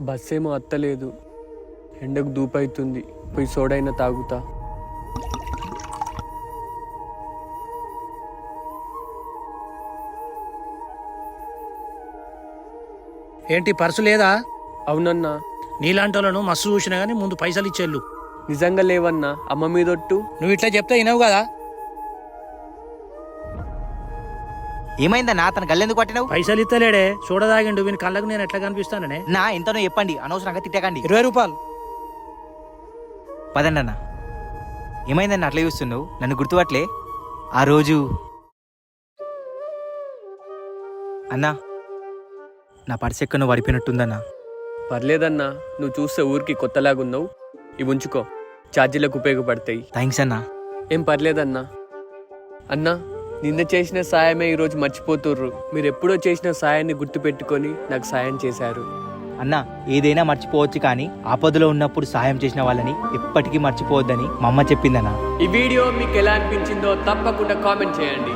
Bus ఏమో అత్తలేదు ఎండకు దూపైతుంది. పోయి సోడైనా తాగుతా. ఏంటి పర్సు లేదా? అవునన్నా. నీలాంటి వాళ్ళను మస్తు చూసినా గానీ ముందు పైసలు ఇచ్చేళ్ళు నిజంగా లేవన్నా అమ్మ మీదొట్టు. నువ్వు ఇట్లా చెప్తే వినవు కదా? ఏమైందన్నా తన గల్లెందుకు పట్టినావు? పైసలు ఇస్తలేడే చూడదాగిండు. వీని కళ్ళకు నేను ఎట్లా కనిపిస్తాననే? నా ఎంతనో చెప్పండి. అనవసరంగా తిట్టకండి. ఇరవై రూపాయలు. పదండి అన్న. ఏమైందన్న అట్లా చూస్తున్నావు? నన్ను గుర్తుపట్లే ఆ రోజు అన్నా నా పర్స్ ఎక్కడో పడిపోయినట్టుందన్నా పర్లేదన్నా. నువ్వు చూస్తే ఊరికి కొత్తలాగున్నావు. ఇవి ఉంచుకో. ఛార్జీలకు ఉపయోగపడతాయి. థ్యాంక్స్ అన్నా. ఏం పర్లేదన్నా. అన్నా నిన్న చేసిన సాయమే ఈరోజు మర్చిపోతుర్రు. మీరు ఎప్పుడో చేసిన సాయాన్ని గుర్తుపెట్టుకొని నాకు సాయం చేశారు. అన్నా ఏదైనా మర్చిపోవచ్చు కానీ ఆపదలో ఉన్నప్పుడు సాయం చేసిన వాళ్ళని ఎప్పటికీ మర్చిపోవద్దని మా అమ్మ చెప్పిందన్నా. ఈ వీడియో మీకు ఎలా అనిపించిందో తప్పకుండా కామెంట్ చేయండి.